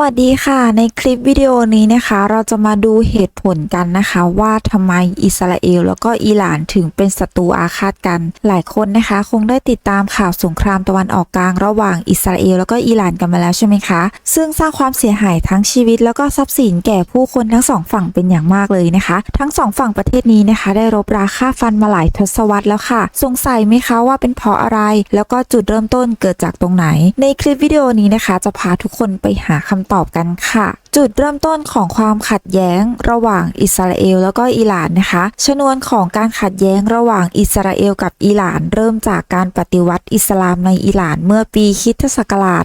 วัสดีค่ะ ในคลิปวิดีโอนี้นะคะ เราจะมาดูเหตุผลกันนะคะ ว่าทำไมอิสราเอล แล้วก็อิหร่านถึงเป็นศัตรูอาฆาตกัน หลายคนนะคะ คงได้ติดตามข่าวสงครามตะวันออกกลางระหว่างอิสราเอล แล้วก็อิหร่านกันมาแล้วใช่ไหมคะ ซึ่งสร้างความเสียหายทั้งชีวิต แล้วก็ทรัพย์สินแก่ผู้คนทั้งสองฝั่งเป็นอย่างมากเลยนะคะ ทั้งสองฝั่งประเทศนี้นะคะ ได้รบราค่าฟันมาหลายทศวรรษแล้วค่ะ สงสัยไหมคะว่าเป็นเพราะอะไร แล้วก็จุดเริ่มต้นเกิดจากตรงไหน ในคลิปวิดีโอนี้นะคะ จะพาทุกคนไปหาคำตอบกันค่ะ จุดเริ่มต้นของความขัดแย้งระหว่างอิสราเอลแล้วก็อิหร่านนะคะ ชนวนของการขัดแย้งระหว่างอิสราเอลกับอิหร่าน เริ่มจากการปฏิวัติอิสลามในอิหร่านเมื่อปีคริสตศักราช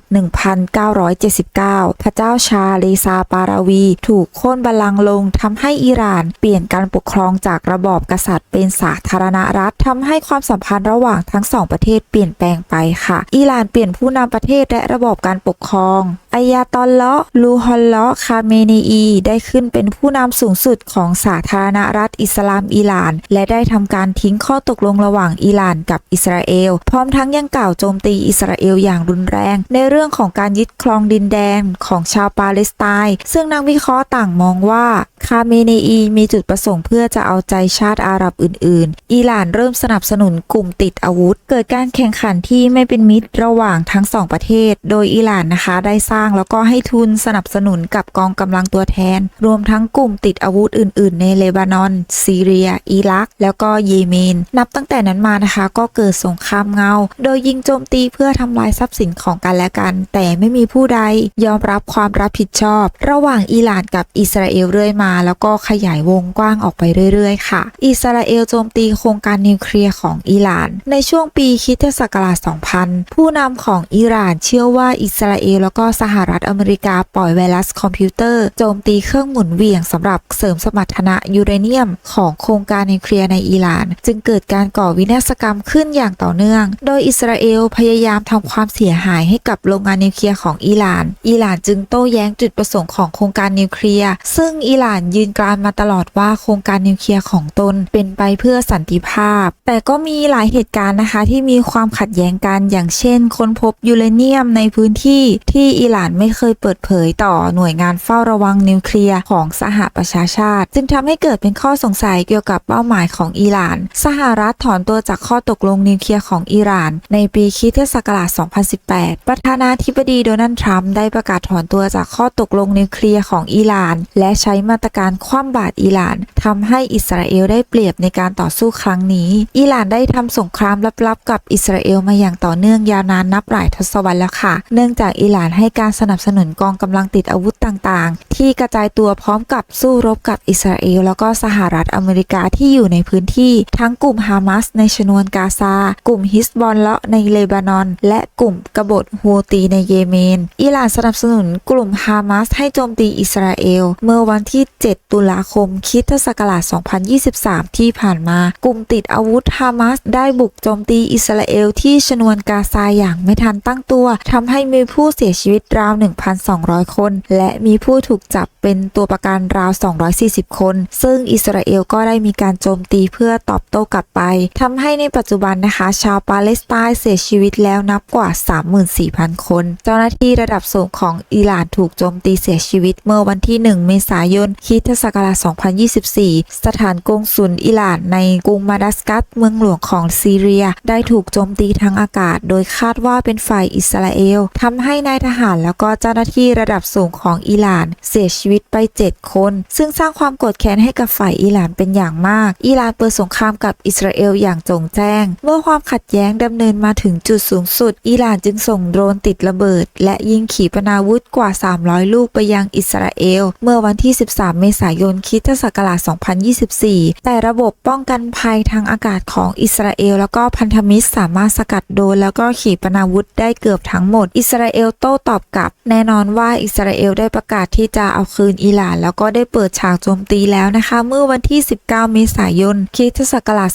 1979 พระเจ้าชาเลซาปาราวี ถูกโค่นบัลลังก์ลงทำให้อิหร่านเปลี่ยนการปกครองจากระบอบกษัตริย์ เป็นสาธารณรัฐทำให้ความสัมพันธ์ระหว่างทั้งสองประเทศเปลี่ยนแปลงไปค่ะ อิหร่านเปลี่ยนผู้นำประเทศและระบอบการปกครองอายาตอลเลาะลูฮอลเลาะคาเมนีอี ได้ขึ้นเป็นผู้นำสูงสุดของสาธารณรัฐอิสลามอิหร่าน และได้ทำการทิ้งข้อตกลงระหว่างอิหร่านกับอิสราเอล พร้อมทั้งยังกล่าวโจมตีอิสราเอลอย่างรุนแรง ในเรื่องของการยึดครองดินแดนของชาวปาเลสไตน์ซึ่งนักวิเคราะห์ต่างมองว่า คาเมเนอีมีจุดประสงค์เพื่อจะเอาใจชาติอาหรับอื่น ๆ อิหร่านเริ่มสนับสนุนกลุ่มติดอาวุธ เกิดการแข่งขันที่ไม่เป็นมิตรระหว่างทั้งสองประเทศ โดยอิหร่านนะคะได้สร้างแล้วก็ให้ทุนสนับสนุนกับกองกำลังตัวแทน รวมทั้งกลุ่มติดอาวุธอื่น ๆ ในเลบานอน ซีเรีย อิรัก แล้วก็เยเมน นับตั้งแต่นั้นมานะคะ ก็เกิดสงครามเงา โดยยิงโจมตีเพื่อทำลายทรัพย์สินของกันและกัน แต่ไม่มีผู้ใดยอมรับความรับผิดชอบ ระหว่างอิหร่านกับอิสราเอลเรื่อยมาแล้วก็ขยายวงกว้างออกไปเรื่อยๆ ค่ะ อิสราเอลโจมตีโครงการนิวเคลียร์ของอิหร่าน ในช่วงปีคริสตศักราช 2000 ผู้นำของอิหร่านเชื่อว่าอิสราเอลแล้วก็สหรัฐอเมริกาปล่อยไวรัสคอมพิวเตอร์โจมตีเครื่องหมุนเวียงสำหรับเสริมสมรรถนะยูเรเนียม ของโครงการนิวเคลียร์ในอิหร่าน จึงเกิดการก่อวินาศกรรมขึ้นอย่างต่อเนื่อง โดยอิสราเอลพยายามทำความเสียหายให้กับโรงงานนิวเคลียร์ของอิหร่าน อิหร่านจึงโต้แย้งจุดประสงค์ของโครงการนิวเคลียร์ ซึ่งอิหร่านยืนกรานมาตลอดว่าโครงการนิวเคลียร์ของตนเป็นไปเพื่อสันติภาพ แต่ก็มีหลายเหตุการณ์นะคะที่มีความขัดแย้งกันอย่างเช่นค้นพบยูเรเนียมในพื้นที่ที่อิหร่านไม่เคยเปิดเผยต่อหน่วยงานเฝ้าระวังนิวเคลียร์ของสหประชาชาติ จึงทำให้เกิดเป็นข้อสงสัยเกี่ยวกับเป้าหมายของอิหร่าน สหรัฐถอนตัวจากข้อตกลงนิวเคลียร์ของอิหร่าน ในปีคริสตศักราช 2018 ประธานาธิบดีโดนัลด์ทรัมป์ได้ประกาศถอนตัวจากข้อตกลงนิวเคลียร์ของอิหร่าน และใช้มาตรการคว่ำบาตรอิหร่านทำให้อิสราเอลได้เปรียบในการต่อสู้ครั้งนี้ อิหร่านได้ทำสงครามลับๆ กับอิสราเอลมาอย่างต่อเนื่องยาวนานนับหลายทศวรรษแล้วค่ะ เนื่องจากอิหร่านให้การสนับสนุนกองกำลังติดอาวุธต่างๆ ที่กระจายตัวพร้อมกับสู้รบกับอิสราเอลแล้วก็สหรัฐอเมริกาที่อยู่ในพื้นที่ ทั้งกลุ่มฮามาสในชนวนกาซา กลุ่มฮิสบอลเลาะในเลบานอน และกลุ่มกบฏฮูตีในเยเมน อิหร่านสนับสนุนกลุ่มฮามาสให้โจมตีอิสราเอล เมื่อวันที่7 ตุลาคมคริสตศักราช 2023 ที่ผ่านมา กลุ่มติดอาวุธฮามาสได้บุกโจมตีอิสราเอลที่ชนวนกาซาอย่างไม่ทันตั้งตัวทำให้มีผู้เสียชีวิตราว 1,200 คน และมีผู้ถูกจับเป็นตัวประกันราว 240 คน ซึ่งอิสราเอลก็ได้มีการโจมตีเพื่อตอบโต้กลับไปทำให้ในปัจจุบันนะคะ ชาวปาเลสไตน์เสียชีวิตแล้วนับกว่า 34,000 คน เจ้าหน้าที่ระดับสูงของอิหร่านถูกโจมตีเสียชีวิตเมื่อวันที่ 1 เมษายนคริสตศักราช 2024 สถานกงสุลอิหร่านในกรุงมาดัสกัสเมืองหลวงของซีเรีย ได้ถูกโจมตีทางอากาศ โดยคาดว่าเป็นฝ่ายอิสราเอลทำให้นายทหารแล้วก็เจ้าหน้าที่ระดับสูงของอิหร่าน เสียชีวิตไป 7 คน ซึ่งสร้างความโกรธแค้นให้กับฝ่ายอิหร่านเป็นอย่างมาก อิหร่านเปิดสงครามกับอิสราเอลอย่างจงแจ้ง เมื่อความขัดแย้งดำเนินมาถึงจุดสูงสุด อิหร่านจึงส่งโดรนติดระเบิด และยิงขีปนาวุธกว่า 300 ลูกไปยังอิสราเอล เมื่อวันที่ 13เมษายนคริสตศักราช 2024 แต่ระบบป้องกันภัยทางอากาศของอิสราเอล แล้วก็พันธมิตรสามารถสกัดโดนแล้วก็ขีปนาวุธได้เกือบทั้งหมด อิสราเอลโต้ตอบกลับ แน่นอนว่าอิสราเอลได้ประกาศที่จะเอาคืนอิหร่าน แล้วก็ได้เปิดฉากโจมตีแล้วนะคะ เมื่อวันที่ 19 เมษายนคริสตศักราช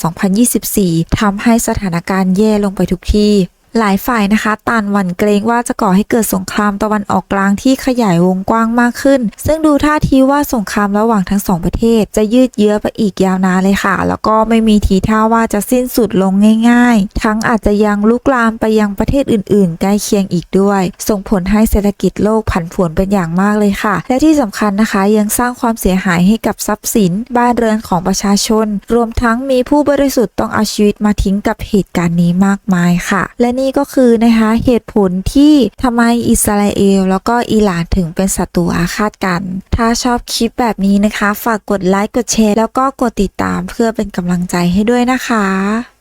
2024ทำให้สถานการณ์แย่ลงไปทุกที่ หลายฝ่ายนะคะต่านหวั่นเกรงว่าจะก่อให้เกิดสงครามตะวันออกกลางที่ขยายวงกว้างมากขึ้น ซึ่งดูท่าทีว่าสงครามระหว่างทั้งสองประเทศ จะยืดเยื้อไปอีกยาวนานเลยค่ะ แล้วก็ไม่มีทีท่าว่าจะสิ้นสุดลงง่าย ๆ ทั้งอาจจะยังลุกลามไปยังประเทศอื่น ๆ ใกล้เคียงอีกด้วย ส่งผลให้เศรษฐกิจโลกผันผวนเป็นอย่างมากเลยค่ะ และที่สำคัญนะคะยังสร้างความเสียหายให้กับทรัพย์สิน บ้านเรือนของประชาชน รวมทั้งมีผู้บริสุทธิ์ต้องเอาชีวิตมาทิ้งกับเหตุการณ์นี้มากมายค่ะ และนี่นี่ก็คือนะคะเหตุผลที่ทำไมอิสราเอล แล้วก็อิหร่านถึงเป็นศัตรูอาฆาตกัน ถ้าชอบคลิปแบบนี้นะคะ ฝากกดไลค์กดแชร์แล้วก็กดติดตามเพื่อเป็นกำลังใจให้ด้วยนะคะ